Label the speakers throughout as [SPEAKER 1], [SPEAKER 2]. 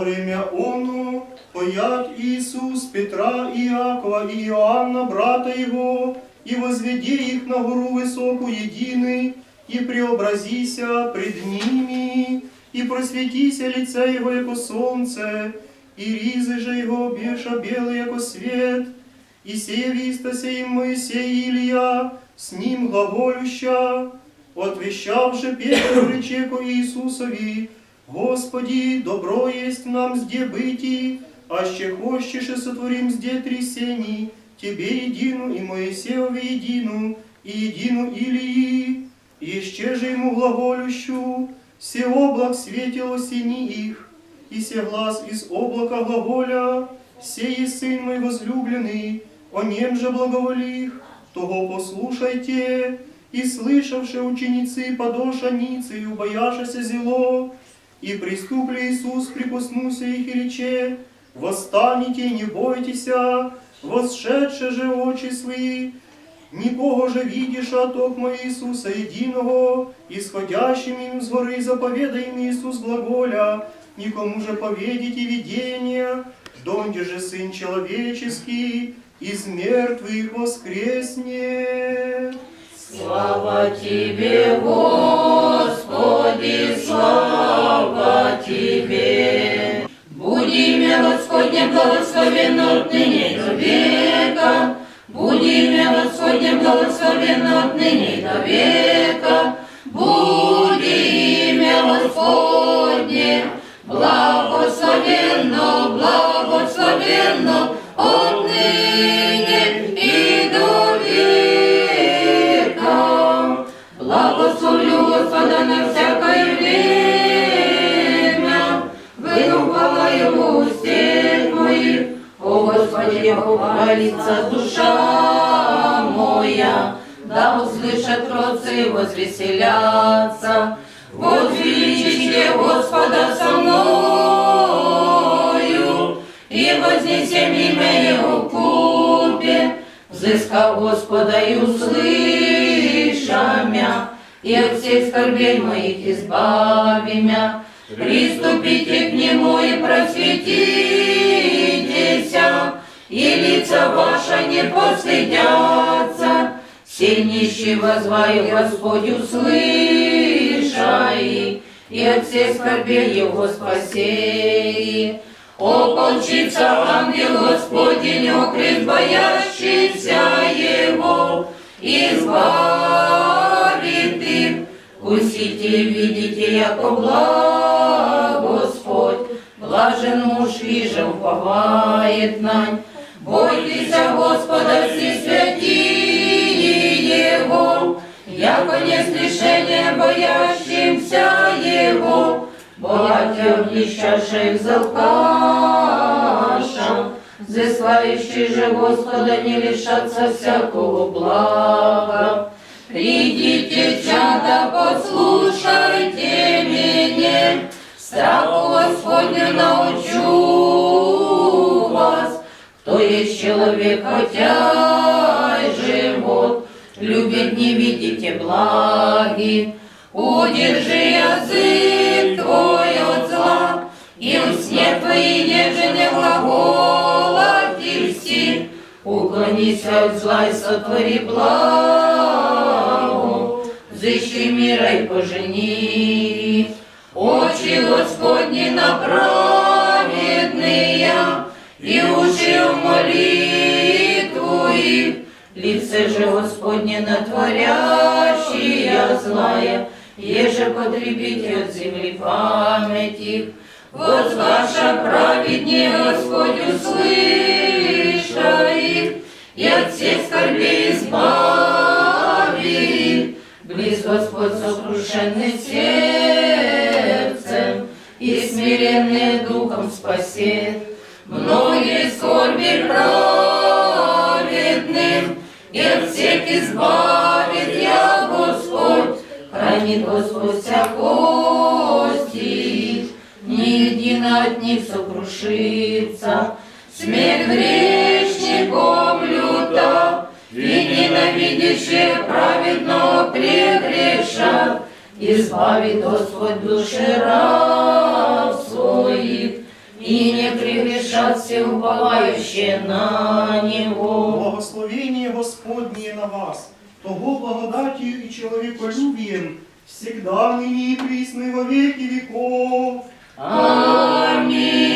[SPEAKER 1] время оно поят Иисус Петра, Иакова и Иоанна, брата его, и возведи их на гору высокую единый, и преобразися пред ними, и просветися лица его, яко солнце, и ризы же его обеша белый, яко свет, и сея вистася им Моисей и Илья, с ним глаголюща, отвещав же Петр речеку Иисусові, Господи, добро есть нам зде быти, аще хочешь сотворим зде трясений, Тебе едину и Моисееву едину, и едину Илии, еще же ему глаголющу, все облак светило сини их, и се глаз из облака глаголя, сей сын мой возлюбленный, о нем же благоволих, того послушайте, и слышавши ученицы подошаницы, и убояшася зело, и приступли Иисус, прикоснулся их и рече, «Восстанете, не бойтеся, восшедши же очи свои, Никого же видишь, а токмо Иисуса единого, исходящим им с горы заповедай им Иисус глаголя, никому же поведите видение, донде же Сын Человеческий из мертвых воскреснет.
[SPEAKER 2] Слава Тебе, Господи, слава Тебе. Будь имя Господне благословенно отныне до века. Будь имя Господне благословенно отныне до века. Будь имя Господне благословенно, Хвалится душа моя, да услышат родцы возвеселятся. Возвеличите Господа со мною, и вознесем имя Его купе, взыска Господа и услыша мя, и от всех скорбей моих избави мя. Приступите к Нему и просветитеся, и лица ваши не постыдятся. Все нищие возваю Господь услышай, и от всех скорбей Его спасей. О, кончится ангел Господень, окрест боящийся Его, избавит их. Кусите и видите, яко благ Господь, блажен муж вижу, уповает нань. Бойтесь Господа, все святые Его, яко не слишение боящимся Его, богатя облещавших залкаша, Зыслающий же Господа не лишатся всякого блага. Придите, чада, послушайте меня, страху Господню научу есть человек, хотя и живот, любит не видите благи. Удержи язык твой от зла, и усне твои нежные глаголы все. Уклонись от зла и сотвори благо, взыщи мира и пожени. Очи Господни направедные, и уши в молитву их, лице же Господне натворящие злая, еже потребите от земли память их. Возваша праведнее Господь услыша их, и от всех скорбей избави. Близ Господь сокрушенный сердцем, и смиренный духом спасет. Многие скорби праведным, и от всех избавит я Господь. Хранит Господь вся кости их, ни едино от них сокрушится. Смерть грешником люта, и ненавидящие праведного прегрешат. Избавит Господь души раб своих, уповающие на Него.
[SPEAKER 1] Благословение Господне на вас, того благодатью и человеколюбием, всегда ныне и присно и во веки веков.
[SPEAKER 2] Аминь.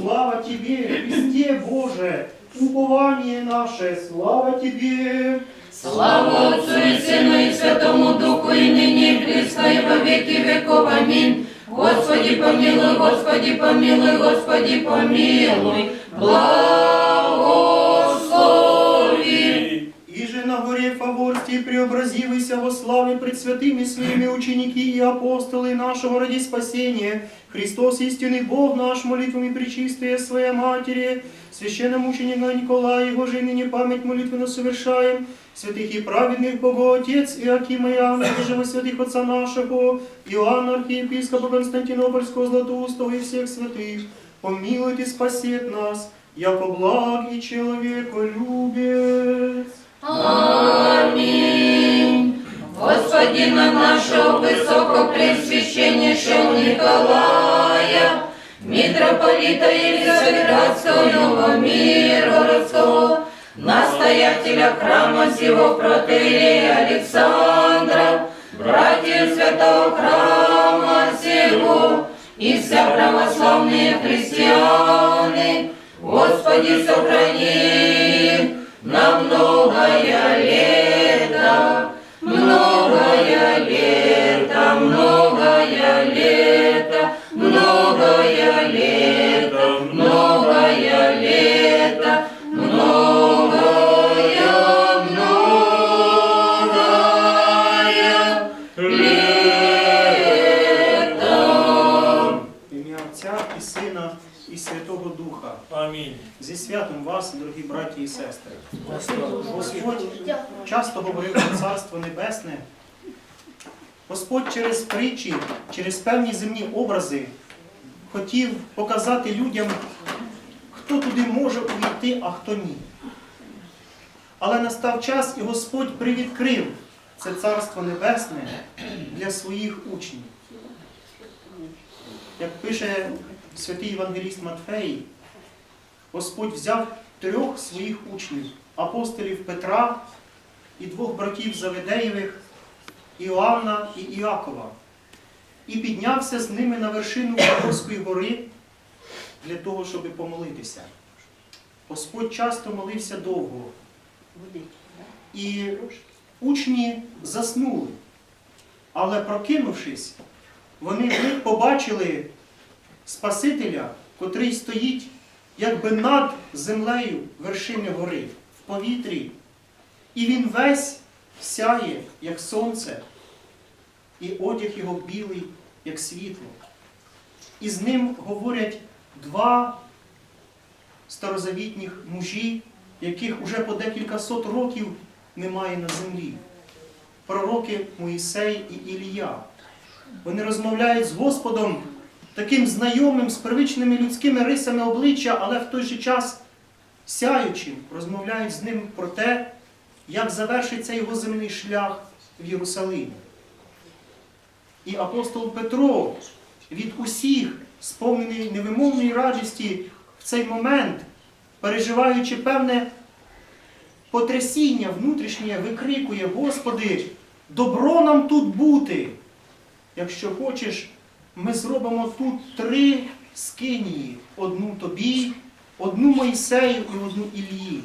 [SPEAKER 1] Слава Тебе, Христе Боже, упование наше, слава Тебе.
[SPEAKER 2] Слава Отцу и Сыну и Святому Духу, и ныне, и присно, и во веки веков. Аминь. Господи помилуй, Господи помилуй, Господи помилуй. Благослови.
[SPEAKER 1] Фаворсти преобразивайся во славе пред святыми своими ученики и апостолы нашего ради спасения. Христос истинный Бог наш, молитвами причистые Своей Матери, священномученика Николая, его же ныне память молитвенно совершаем, святых и праведных Бога Отец Иакима и Иоанна, живо святых Отца нашего, Иоанна, архиепископа Константинопольского, Златоустого и всех святых, помилует и спасет нас, яко благ и человеколюбец.
[SPEAKER 2] Аминь. Господина нашего высокопресвященнейшего Николая, митрополита Елизаветградского Нового Миргородского, настоятеля храма сего протерея Александра, братьев святого храма сего и вся православные христианы, Господи, сохрани на многое лето,
[SPEAKER 1] часто говорив про Царство Небесне. Господь через притчі, через певні земні образи хотів показати людям, хто туди може увійти, а хто ні. Але настав час, і Господь привідкрив це Царство Небесне для своїх учнів. Як пише святий Євангеліст Матфей, Господь взяв трьох своїх учнів, апостолів Петра і двох братів Заведеєвих, Іоанна і Іакова, і піднявся з ними на вершину Вавилонської гори для того, щоб помолитися. Господь часто молився довго. І учні заснули. Але прокинувшись, вони побачили Спасителя, котрий стоїть якби над землею вершини гори, в повітрі. І він весь сяє, як сонце, і одяг його білий, як світло. І з ним говорять два старозавітніх мужі, яких уже по декілька сот років немає на землі. Пророки Моїсей і Ілія. Вони розмовляють з Господом таким знайомим з первичними людськими рисами обличчя, але в той же час сяючим, розмовляють з ним про те, як завершиться його земний шлях в Єрусалимі. І апостол Петро від усіх, сповнений невимовної радості в цей момент, переживаючи певне потрясіння внутрішнє, викрикує, Господи, добро нам тут бути. Якщо хочеш, ми зробимо тут три скинії: одну тобі, одну Мойсею і одну Ілії.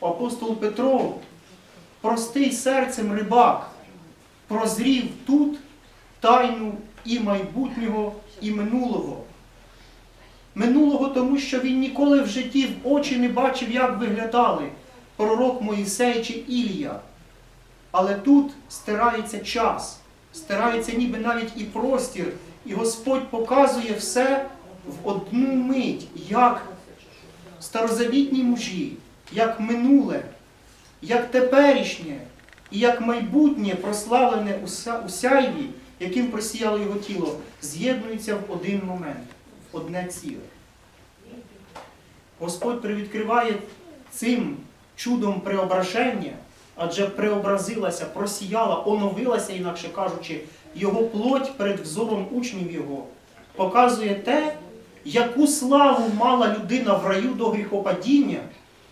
[SPEAKER 1] Апостол Петро, простий серцем рибак, прозрів тут тайну і майбутнього, і минулого. Минулого, тому що він ніколи в житті в очі не бачив, як виглядали пророк Моїсей чи Ілія. Але тут стирається час, стирається ніби навіть і простір, і Господь показує все в одну мить, як старозавітні мужі, як минуле, як теперішнє і як майбутнє прославлене у сяйві, яким просіяло його тіло, з'єднуються в один момент, в одне ціле. Господь привідкриває цим чудом преображення, адже преобразилася, просіяла, оновилася, інакше кажучи, його плоть перед взором учнів його, показує те, яку славу мала людина в раю до гріхопадіння,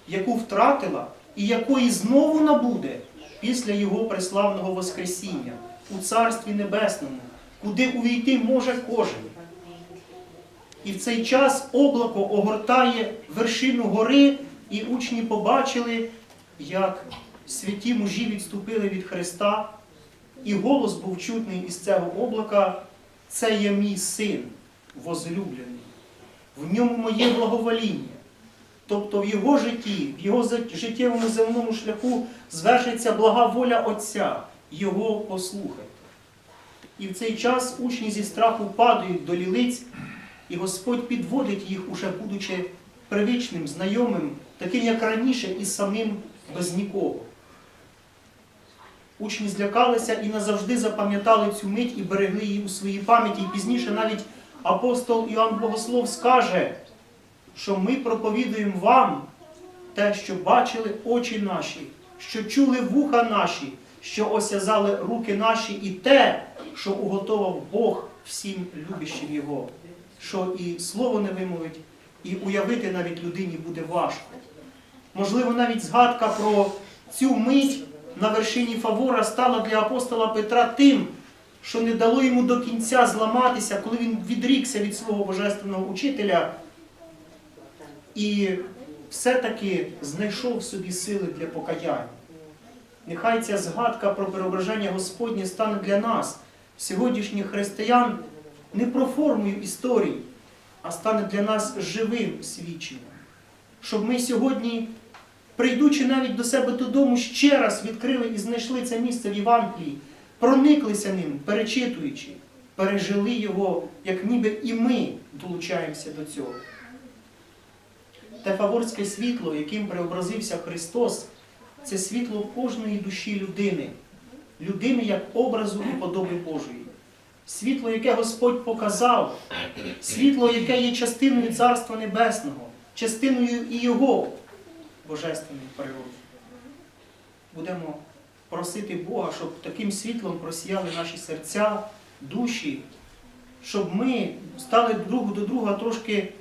[SPEAKER 1] яку втратила і якої знову набуде після його преславного Воскресіння у Царстві Небесному, куди увійти може кожен. І в цей час облако огортає вершину гори, і учні побачили, як святі мужі відступили від Христа, і голос був чутний із цього облака: це є мій син возлюблений, в ньому моє благовоління. Тобто в його житті, в його життєвому земному шляху звершиться блага воля Отця, його послухайте. І в цей час учні зі страху падають до лілиць, і Господь підводить їх, уже будучи привичним, знайомим, таким як раніше, і самим без нікого. Учні злякалися і назавжди запам'ятали цю мить і берегли її у своїй пам'яті. І пізніше навіть апостол Іоанн Богослов скаже, що ми проповідуємо вам те, що бачили очі наші, що чули вуха наші, що осязали руки наші, і те, що уготовав Бог всім любящим Його, що і слово не вимовить, і уявити навіть людині буде важко. Можливо, навіть згадка про цю мить на вершині Фавора стала для апостола Петра тим, що не дало йому до кінця зламатися, коли він відрікся від свого божественного учителя і все-таки знайшов в собі сили для покаяння. Нехай ця згадка про переображення Господнє стане для нас, сьогоднішніх християн, не про формою історії, а стане для нас живим свідченням. Щоб ми сьогодні, прийдучи навіть до себе додому, ще раз відкрили і знайшли це місце в Євангелії, прониклися ним, перечитуючи, пережили його, як ніби і ми долучаємося до цього. Те фаворське світло, яким преобразився Христос, це світло кожної душі людини, людини як образу і подоби Божої. Світло, яке Господь показав, світло, яке є частиною Царства Небесного, частиною і Його божественної природи. Будемо просити Бога, щоб таким світлом просіяли наші серця, душі, щоб ми стали друг до друга трошки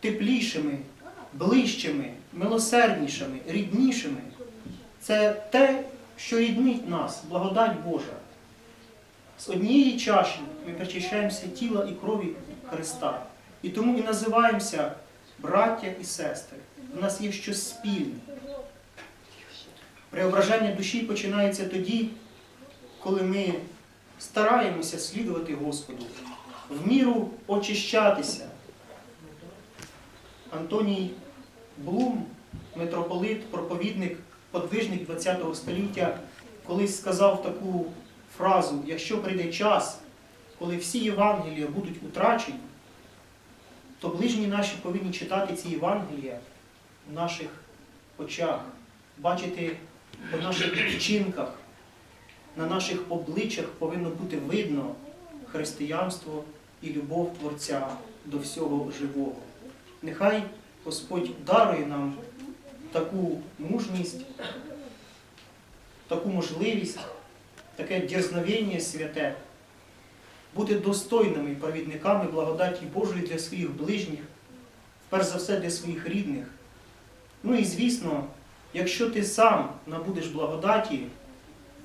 [SPEAKER 1] теплішими, ближчими, милосерднішими, ріднішими. Це те, що ріднить нас, благодать Божа. З однієї чаші ми причащаємося тіла і крові Христа. І тому і називаємося браття і сестри. У нас є щось спільне. Преображення душі починається тоді, коли ми стараємося слідувати Господу, в міру очищатися. Антоній Блум, митрополит, проповідник, подвижник ХХ століття, колись сказав таку фразу: якщо прийде час, коли всі Євангелія будуть утрачені, то ближні наші повинні читати ці Євангелія в наших очах, бачити по наших вчинках, на наших обличчях повинно бути видно християнство і любов Творця до всього живого. Нехай Господь дарує нам таку мужність, таку можливість, таке дерзновення святе, бути достойними провідниками благодаті Божої для своїх ближніх, перш за все для своїх рідних. Ну і звісно, якщо ти сам набудеш благодаті,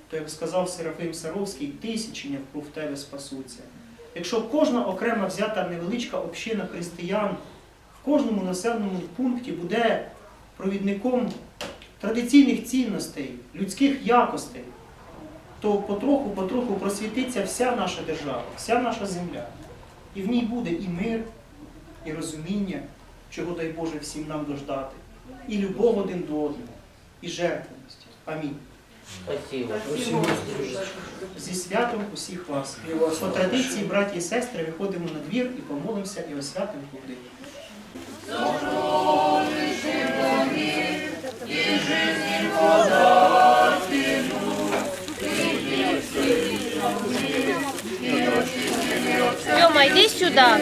[SPEAKER 1] то, як сказав Серафим Саровський, тисячі навкруг тебе спасуться. Якщо кожна окрема взята невеличка община християн кожному населеному пункті буде провідником традиційних цінностей, людських якостей, то потроху-потроху просвітиться вся наша держава, вся наша земля. І в ній буде і мир, і розуміння, чого дай Боже всім нам дождати, і любов один до одного, і жертвеність. Амінь.
[SPEAKER 3] Спасибо.
[SPEAKER 1] Зі святом усіх вас. По традиції, браті і сестри, виходимо на двір і помолимося і освятимо плоди.
[SPEAKER 4] Тема, иди сюда.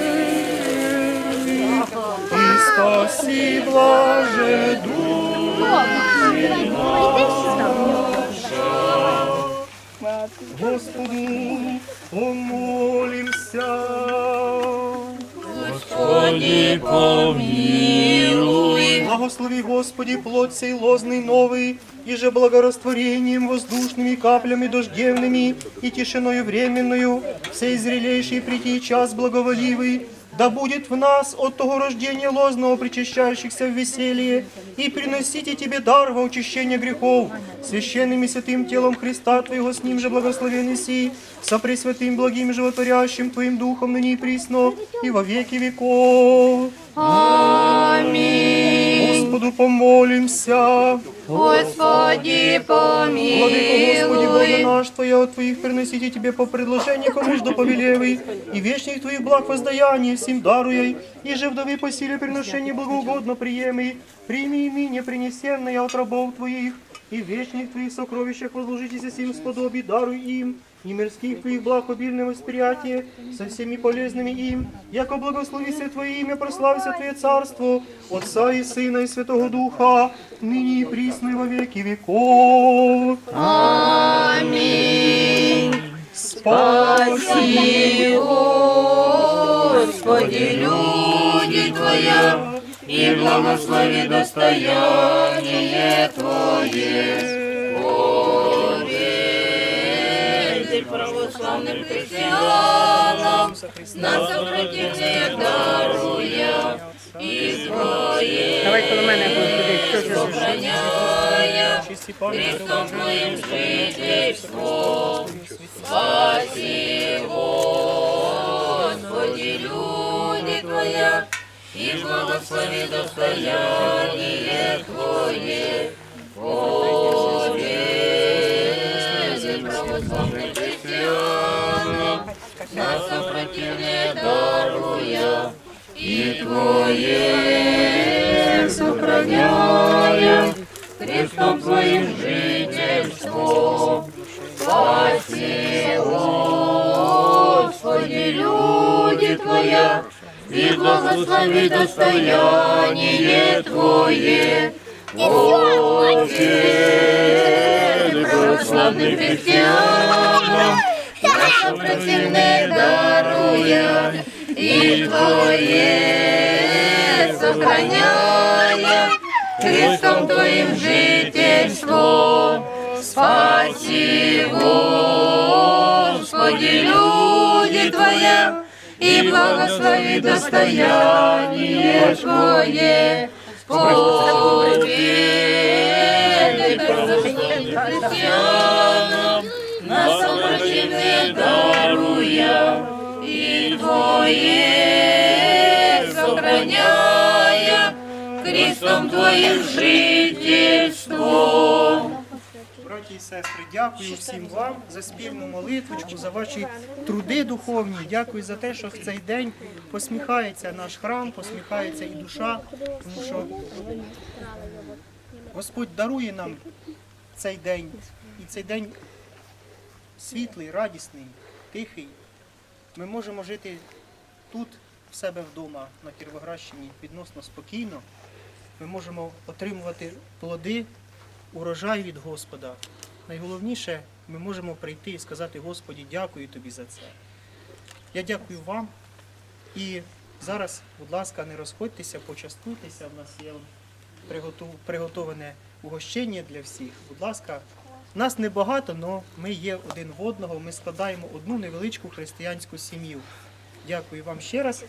[SPEAKER 1] Спаси, Боже,
[SPEAKER 4] души наша.
[SPEAKER 1] Господу.
[SPEAKER 2] Господи, Господи, помилуй.
[SPEAKER 1] Благослови, Господи, плод сей лозный новый, и же благорастворением воздушными каплями дождевными и тишиною временную, сей зрелейший прийти час благоволивый, да будет в нас от того рождения лозного причащающихся в веселье, и приносите Тебе дар во очищение грехов, священным и святым телом Христа Твоего с Ним же благословенный си, со пресвятым благим животворящим Твоим Духом ныне и присно, и во веки веков.
[SPEAKER 2] Аминь.
[SPEAKER 1] Господу помолимся.
[SPEAKER 2] Господи,
[SPEAKER 1] Владыко, Господи, Боже
[SPEAKER 2] помилуй.
[SPEAKER 1] наш, Твоя от Твоих приносите Тебе по предложению, кому ж доповелевый, и вечных Твоих благ воздаяние всем даруй, и же вдовы по силе приношения благоугодно приемый, прими и ныне принесенное от рабов Твоих, и в вечных Твоих сокровищах возложитесь сим сподоби, даруй им, и мирских Твоих благ обильное восприятие со всеми полезными им, яко благословися Твое имя, прославься Твое царство, Отца и Сына и Святого Духа, ныне и присно и во веки веков.
[SPEAKER 2] Аминь. Спаси, Господи, люди Твоя, и благослови достояние Поверь православным христианам, на сопротивление даруя, и Твое
[SPEAKER 3] Давай коло мене будеш сидіти. Що це?
[SPEAKER 2] сохраняя, Христом Твоим жительством. Спаси, Господи, люди Твоя, и благослови достояние Твое. Поверь православным христианам, на сопротивление даруя, и Твое сохраняя, Христом Твоим жительством. Спаси, Господи, люди Твоя, и благослови достояние Твое. Поверь православным христианам, наше противное даруя, и Твое сохраняя, Христом Твоим жительством. Спаси, Господи, люди Твоя, и благослови достояние Твое. Даруя, и Твое сохраняя, Христом Твоим жительством.
[SPEAKER 1] Браті і сестри, дякую всім вам за спільну молитвочку, за ваші труди духовні. Дякую за те, що в цей день посміхається наш храм, посміхається і душа, тому що Господь дарує нам цей день. І цей день світлий, радісний, тихий. Ми можемо жити тут, в себе вдома, на Кіровоградщині, відносно спокійно. Ми можемо отримувати плоди урожай від Господа. Найголовніше, ми можемо прийти і сказати Господі, дякую тобі за це. Я дякую вам. І зараз, будь ласка, не розходьтеся, почастуйтеся. У нас є приготов- приготоване угощення для всіх. Будь ласка, нас небагато, але ми є один в одного. Ми складаємо одну невеличку християнську сім'ю. Дякую вам ще раз.